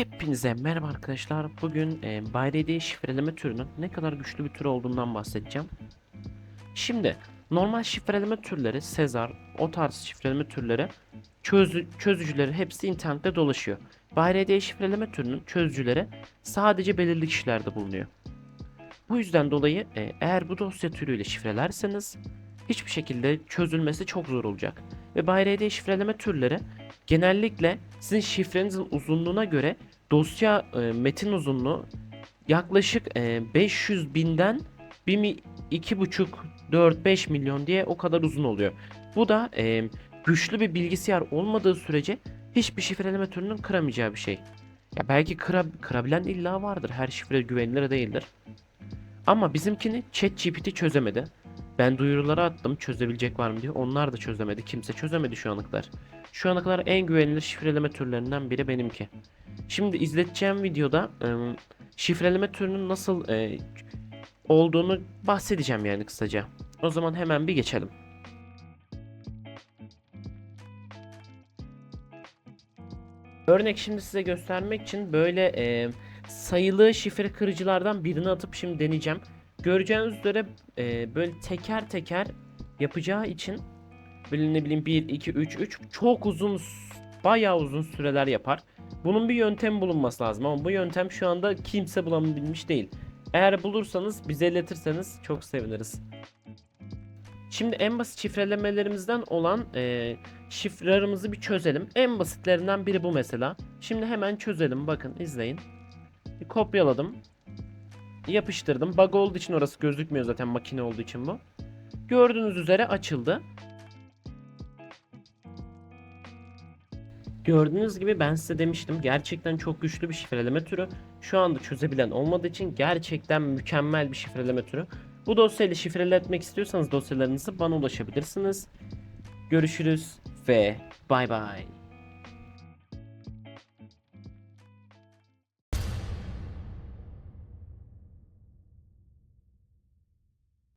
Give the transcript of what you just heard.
Hepinize merhaba arkadaşlar. Bugün e, Bayre'de şifreleme türünün ne kadar güçlü bir tür olduğundan bahsedeceğim. Şimdi normal şifreleme türleri, Sezar, o tarz şifreleme türleri çözü, çözücüleri hepsi internette dolaşıyor. Bayre'de şifreleme türünün çözücüleri sadece belirli kişilerde bulunuyor. Bu yüzden dolayı e, eğer bu dosya türüyle şifrelerseniz hiçbir şekilde çözülmesi çok zor olacak. Ve Bayre'de şifreleme türleri genellikle sizin şifrenizin uzunluğuna göre dosya e, metin uzunluğu yaklaşık e, 500 binden 1 mi, 2,5 4 5 milyon diye o kadar uzun oluyor. Bu da e, güçlü bir bilgisayar olmadığı sürece hiçbir şifreleme türünün kıramayacağı bir şey. Ya belki kıra, kırabilen illa vardır. Her şifre güvenilir değildir. Ama bizimkini ChatGPT çözemedi. Ben duyuruları attım çözebilecek var mı diye. Onlar da çözemedi. Kimse çözemedi şu ana kadar. Şu ana kadar en güvenilir şifreleme türlerinden biri benimki. Şimdi izleteceğim videoda şifreleme türünün nasıl e, olduğunu bahsedeceğim yani kısaca. O zaman hemen bir geçelim. Örnek şimdi size göstermek için böyle e, sayılı şifre kırıcılardan birini atıp şimdi deneyeceğim. Göreceğiniz üzere e, böyle teker teker yapacağı için böyle ne bileyim 1, 2, 3, 3 çok uzun bayağı uzun süreler yapar. Bunun bir yöntemi bulunması lazım ama bu yöntem şu anda kimse bulabilmiş değil. Eğer bulursanız bize iletirseniz çok seviniriz. Şimdi en basit şifrelemelerimizden olan e, şifrelerimizi bir çözelim. En basitlerinden biri bu mesela. Şimdi hemen çözelim. Bakın izleyin. Bir kopyaladım. Yapıştırdım. Bug olduğu için orası gözükmüyor zaten makine olduğu için bu. Gördüğünüz üzere açıldı. Gördüğünüz gibi ben size demiştim gerçekten çok güçlü bir şifreleme türü. Şu anda çözebilen olmadığı için gerçekten mükemmel bir şifreleme türü. Bu dosyayla şifreletmek istiyorsanız dosyalarınızı bana ulaşabilirsiniz. Görüşürüz ve bay bay.